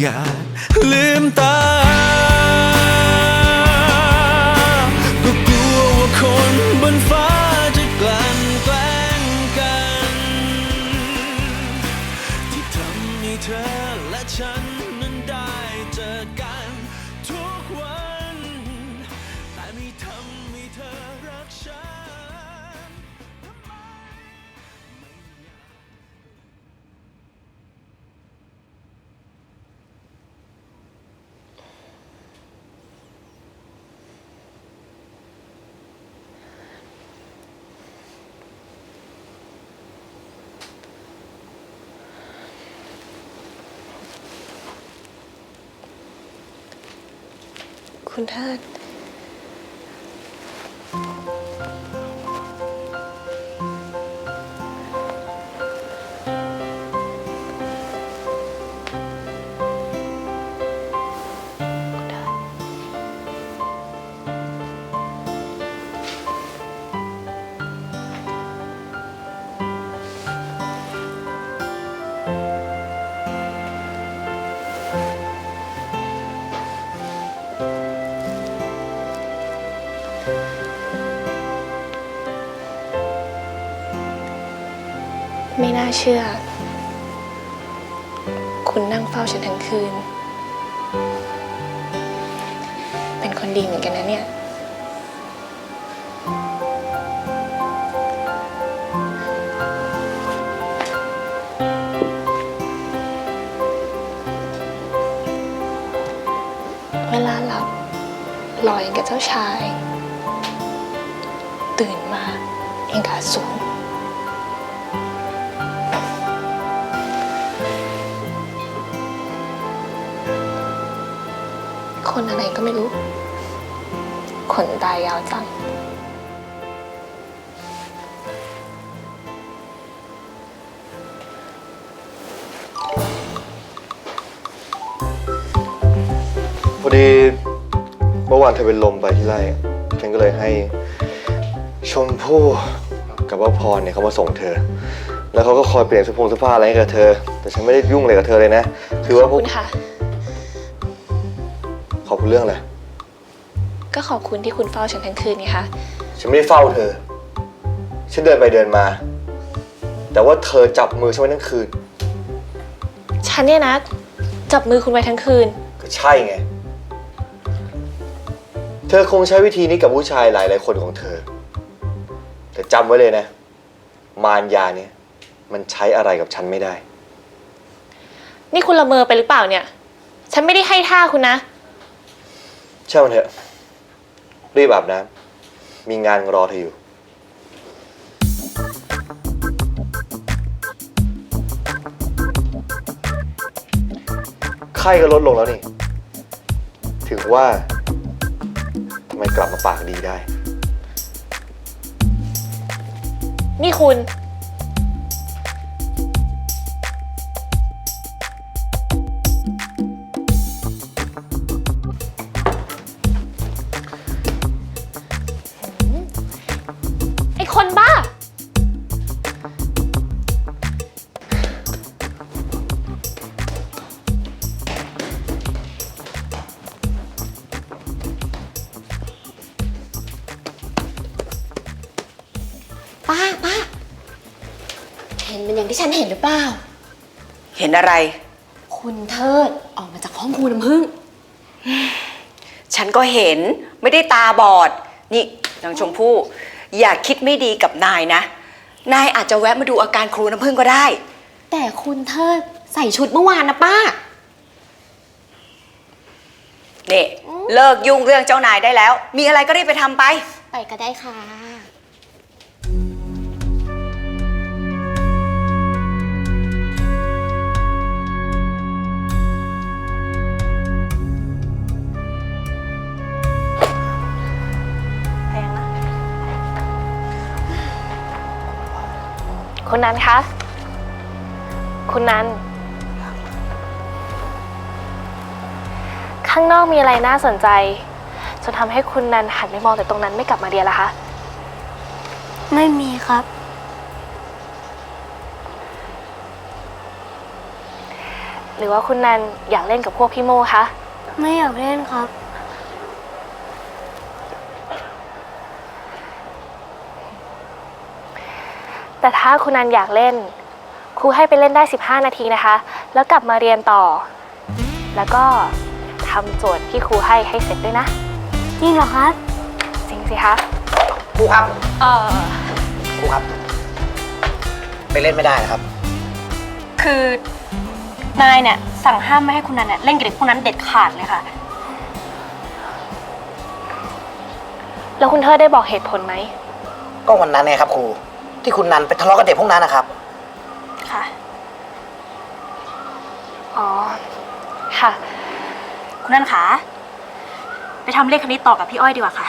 อยากลืมตา คุณเทิด ไม่น่าเชื่อ คุณนั่งเฝ้าฉันทั้งคืน เป็นคนดีเหมือนกันนะเนี่ย เวลาหลับลอยกับเจ้าชาย ตื่นมาเองกาสูง คนอะไรก็ไม่รู้ ขนตายาวจัง พอดีเมื่อวานเธอเป็นลมไปที่ไร่ฉันก็เลยให้ชมพู่กับว่าพรเนี่ยเขามาส่งเธอ แล้วเขาก็คอยเปลี่ยนเสื้อผงเสื้อผ้าอะไรให้กับเธอ แต่ฉันไม่ได้ยุ่งอะไรกับเธอเลยนะ คือขว่าอบพวก คุณค่ะ ขอบคุณเรื่องอะไร ก็ขอบคุณที่คุณเฝ้าฉันทั้งคืนไงคะ ฉันไม่ได้เฝ้าเธอ ฉันเดินไปเดินมา แต่ว่าเธอจับมือฉันไว้ทั้งคืน ฉันเนี่ยนะ จับมือคุณไว้ทั้งคืน ก็ใช่ไง เธอคงใช้วิธีนี้กับผู้ชายหลายหลายๆคนของเธอ แต่จำไว้เลยนะ มารยาเนี่ย มันใช้อะไรกับฉันไม่ได้ นี่คุณละเมอไปหรือเปล่าเนี่ย ฉันไม่ได้ให้ท่าคุณนะ ช่างมันเถอะ รีบอาบน้ำมีงานรอเธออยู่ ไข้ก็ลดลงแล้วนี่ ถึงว่าทำไมกลับมาปากดีได้ นี่คุณ เห็นเป็นอย่างที่ฉันเห็นหรือเปล่า เห็นอะไร คุณเทิดออกมาจากห้องครูน้ำผึ้งฉันก็เห็นไม่ได้ตาบอด นี่นางชมพู่อย่าคิดไม่ดีกับนายนะ นายอาจจะแวะมาดูอาการครูน้ำพึ่งก็ได้ แต่คุณเทิดใส่ชุดเมื่อวานนะป้า นี่ เลิกยุ่งเรื่องเจ้านายได้แล้ว มีอะไรก็รีบไปทำไป ไปก็ได้ค่ะ คุณนันคะ คุณนัน ข้างนอกมีอะไรน่าสนใจ จนทำให้คุณนันหันไปมองแต่ตรงนั้นไม่กลับมาเรียนละคะ ไม่มีครับ หรือว่าคุณนันอยากเล่นกับพวกพี่โมคะ ไม่อยากเล่นครับ แต่ถ้าคุณนันอยากเล่น ครูให้ไปเล่นได้ 15 นาทีนะคะ แล้วกลับมาเรียนต่อ แล้วก็ทำโจทย์ที่ครูให้ให้เสร็จด้วยนะ จริงเหรอครับ จริงสิคะ ครูครับเออครูครับ ไปเล่นไม่ได้นะครับ คือนายเนี่ยสั่งห้ามไม่ให้คุณนันเนี่ยเล่นกับเด็กพวกนั้นเด็ดขาดเลยค่ะ แล้วคุณเธอได้บอกเหตุผลไหมก็วันนั้นไงครับครู ที่คุณนันไปทะเลาะกับเด็กพวกนั้นนะครับ ค่ะ อ๋อ ค่ะ คุณนันคะไปทำเลขคณิตต่อกับพี่อ้อยดีกว่าค่ะ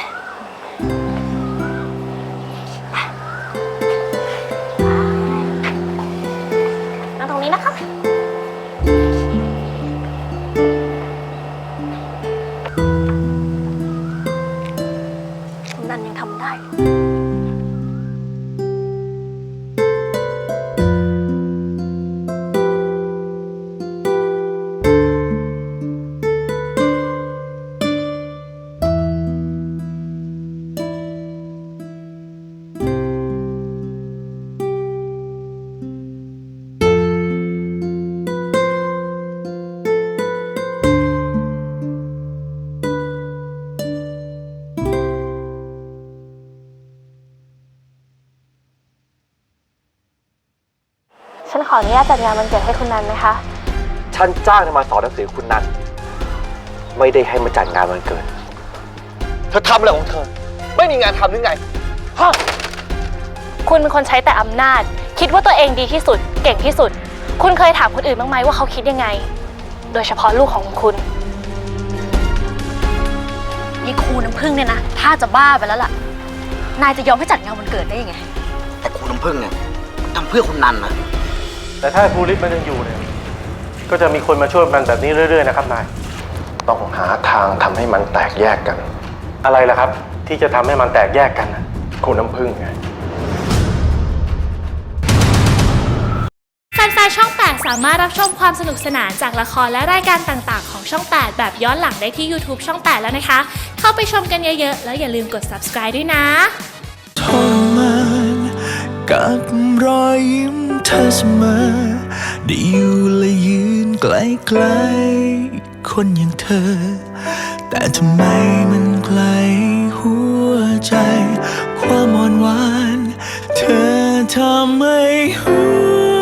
ออนุญาตจัดงานวันเกิดให้คุณนันนะคะ ฉันจ้างเธอมาสอนหนังสือคุณนันไม่ได้ให้มาจัดงานวันเกิด เธอทำอะไรของเธอ ไม่มีงานทำหรือไงฮะคุณเป็นคนใช้แต่อำนาจ คิดว่าตัวเองดีที่สุด เก่งที่สุด คุณเคยถามคนอื่นบ้างไหมว่าเขาคิดยังไง โดยเฉพาะลูกของคุณนี่ครูน้ำพึ่งเนี่ยนะถ้าจะบ้าไปแล้วล่ะ นายจะยอมให้จัดงานวันเกิดได้ยังไง แต่ครูน้ำพึ่งเนี่ยทำเพื่อคุณนันนะ แต่ถ้าครูฤทธิ์มันยังอยู่เนี่ย ก็จะมีคนมาช่วยมันแบบนี้เรื่อย ๆ นะครับนาย ต้องหาทางทำให้มันแตกแยกกัน อะไรล่ะครับ ที่จะทำให้มันแตกแยกกันนะคุณน้ำพึ่งไง แฟนๆ ช่อง 8 สามารถรับชมความสนุกสนานจากละครและรายการต่างๆ ของช่อง 8 แบบย้อนหลังได้ที่ YouTube ช่อง 8 แล้วนะคะ เข้าไปชมกันเยอะๆ แล้วอย่าลืมกด subscribe ด้วยนะ ทรมาน กับรอยยิ้มเธอเสมอ ได้อยู่และยืนใกล้ๆคนอย่างเธอ แต่ทำไมมันไกลหัวใจ ความอ่อนหวาน เธอทำให้หัว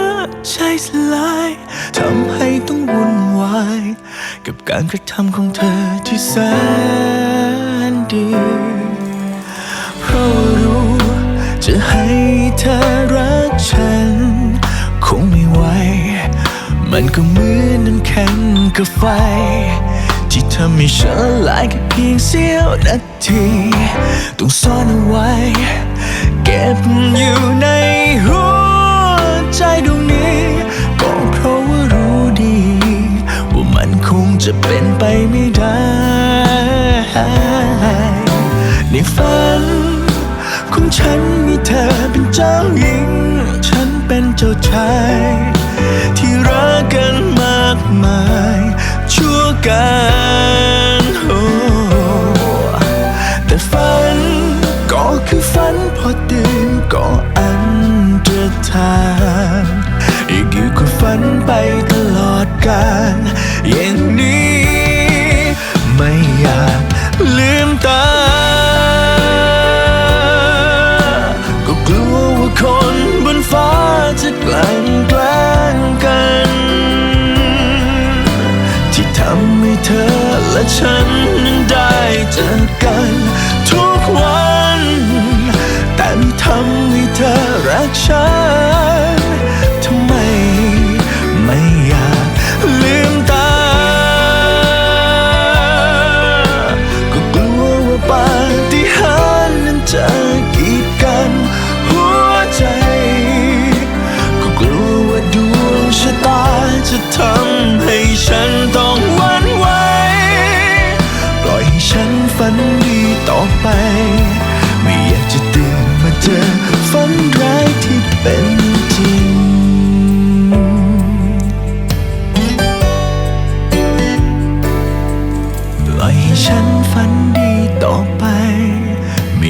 ใจสลายทำให้ต้องวุ่นวาย กับการกระทำของเธอที่แสนดี จะให้เธอรักฉัน คงไม่ไหว มันก็เหมือนน้ำแข็งกับไฟ ที่ทำให้ฉันลายแค่เพียงเสี้ยวนาที ต้องซ่อนเอาไว้ เก็บอยู่ในหัวใจดวงนี้ ก็เพราะว่ารู้ดี ว่ามันคงจะเป็นไปไม่ได้ ในฝัน ของฉันมีเธอเป็นเจ้าหญิง ฉันเป็นเจ้าชาย ที่รักกันมากมาย ชั่วกันโอ้แต่ฝันก็คือฝันพอตื่นก็อันตรธานอีกอยู่ก็ฝันไปต ฉันนั้นได้เจอกันทุกวัน แต่ไม่ทำให้เธอรักฉัน ไ